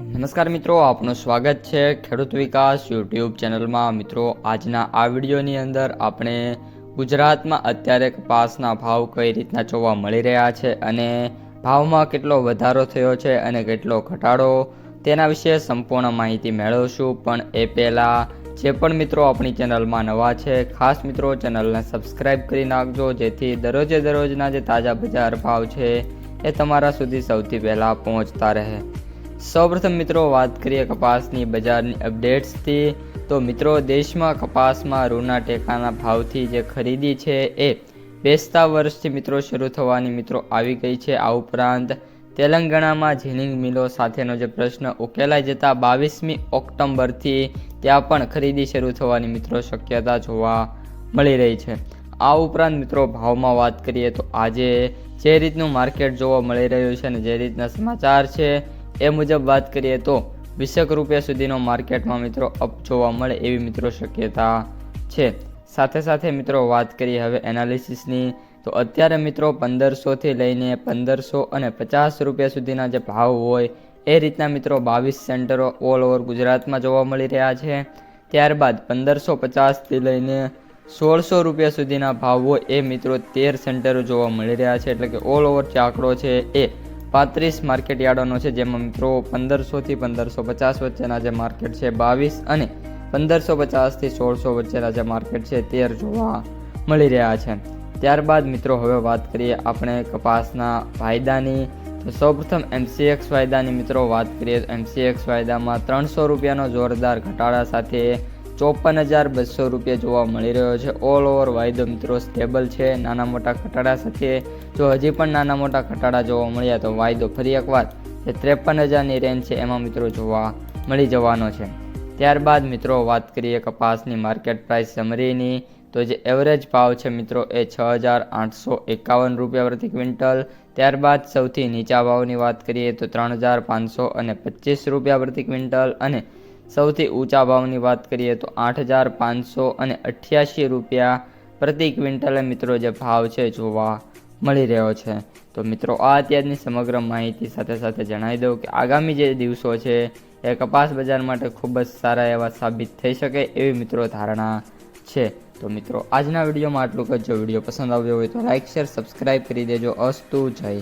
નમસ્કાર મિત્રો, આપનું સ્વાગત છે ખેડૂત વિકાસ યુટ્યુબ ચેનલમાં. મિત્રો, આજના આ વિડીયોની અંદર આપણે ગુજરાતમાં અત્યારે કપાસના ભાવ કઈ રીતના જોવા મળી રહ્યા છે અને ભાવમાં કેટલો વધારો થયો છે અને કેટલો ઘટાડો, તેના વિશે સંપૂર્ણ માહિતી મેળવશું. પણ એ પહેલાં, જે પણ મિત્રો આપણી ચેનલમાં નવા છે, ખાસ મિત્રો ચેનલને સબસ્ક્રાઈબ કરી નાખજો, જેથી દરરોજે દરરોજના જે તાજા બજાર ભાવ છે, એ તમારા સુધી સૌથી પહેલાં પહોંચતા રહે. સૌપ્રથમ મિત્રો વાત કરીએ કપાસની બજારની અપડેટ્સથી. તો મિત્રો, દેશમાં કપાસમાં રૂના ટેકાના ભાવથી જે ખરીદી છે એ બેસતા વર્ષથી મિત્રો શરૂ થવાની મિત્રો આવી ગઈ છે. આ ઉપરાંત તેલંગાણામાં જીનિંગ મિલો સાથેનો જે પ્રશ્ન ઉકેલાઈ જતા બાવીસમી ઓક્ટોબરથી ત્યાં પણ ખરીદી શરૂ થવાની મિત્રો શક્યતા જોવા મળી રહી છે. આ ઉપરાંત મિત્રો, ભાવમાં વાત કરીએ તો આજે જે રીતનું માર્કેટ જોવા મળી રહ્યું છે અને જે રીતના સમાચાર છે એ મુજબ વાત કરીએ તો વીસેક રૂપિયા સુધીનો માર્કેટમાં મિત્રો અપ જોવા મળે એવી મિત્રો શક્યતા છે. સાથે સાથે મિત્રો વાત કરીએ હવે એનાલિસિસની, તો અત્યારે મિત્રો પંદરસોથી લઈને પંદરસો અને પચાસ રૂપિયા સુધીના જે ભાવ હોય એ રીતના મિત્રો બાવીસ સેન્ટરો ઓલ ઓવર ગુજરાતમાં જોવા મળી રહ્યા છે. ત્યારબાદ પંદરસો પચાસથી લઈને સોળસો રૂપિયા સુધીના ભાવ હોય એ મિત્રો તેર સેન્ટરો જોવા મળી રહ્યા છે. એટલે કે ઓલ ઓવર જે આંકડો છે એ પાંત્રીસ માર્કેટ યાર્ડોનો છે, જેમાં મિત્રો પંદરસોથી પંદરસો પચાસ વચ્ચેના જે માર્કેટ છે, બાવીસ અને પંદરસો પચાસથી સોળસો વચ્ચેના જે માર્કેટ છે, તેર જોવા મળી રહ્યા છે. ત્યારબાદ મિત્રો હવે વાત કરીએ આપણે કપાસના વાયદાની તો સૌપ્રથમ એમસીએક્સ વાયદાની મિત્રો વાત કરીએ તો એમસીએક્સ વાયદામાં ત્રણસો રૂપિયાનો જોરદાર ઘટાડા સાથે ચોપન હજાર બસો રૂપિયા જોવા મળી રહ્યો છે. ઓલ ઓવર વાયદો મિત્રો સ્ટેબલ છે, નાના મોટા ઘટાડા સાથે. જો હજી પણ નાના મોટા ઘટાડા જોવા મળ્યા તો વાયદો ફરી એકવાર જે ત્રેપન હજારની રેન્જ છે એમાં મિત્રો જોવા મળી જવાનો છે. ત્યારબાદ મિત્રો વાત કરીએ કપાસની માર્કેટ પ્રાઇસ સમરીની તો જે એવરેજ ભાવ છે મિત્રો એ છ હજાર આઠસો એકાવન રૂપિયા પ્રતિ ક્વિન્ટલ. ત્યારબાદ સૌથી નીચા ભાવની વાત કરીએ તો ત્રણ હજાર પાંચસો અને પચીસ રૂપિયા પ્રતિ ક્વિન્ટલ અને સૌથી ઊંચા ભાવની વાત કરીએ તો આઠ હજાર પાંચસો અને અઠ્યાસી રૂપિયા પ્રતિ ક્વિન્ટલે મિત્રો જે ભાવ છે જોવા મળી રહ્યો છે. તો મિત્રો, આ અત્યારની સમગ્ર માહિતી સાથે સાથે જણાવી દઉં કે આગામી જે દિવસો છે એ કપાસ બજાર માટે ખૂબ જ સારા એવા સાબિત થઈ શકે એવી મિત્રો ધારણા છે. તો મિત્રો, આજના વિડીયોમાં આટલું જ. જો વીડિયો પસંદ આવ્યો હોય તો લાઇક શેર સબસ્ક્રાઈબ કરી દેજો. અસ્તુ, જય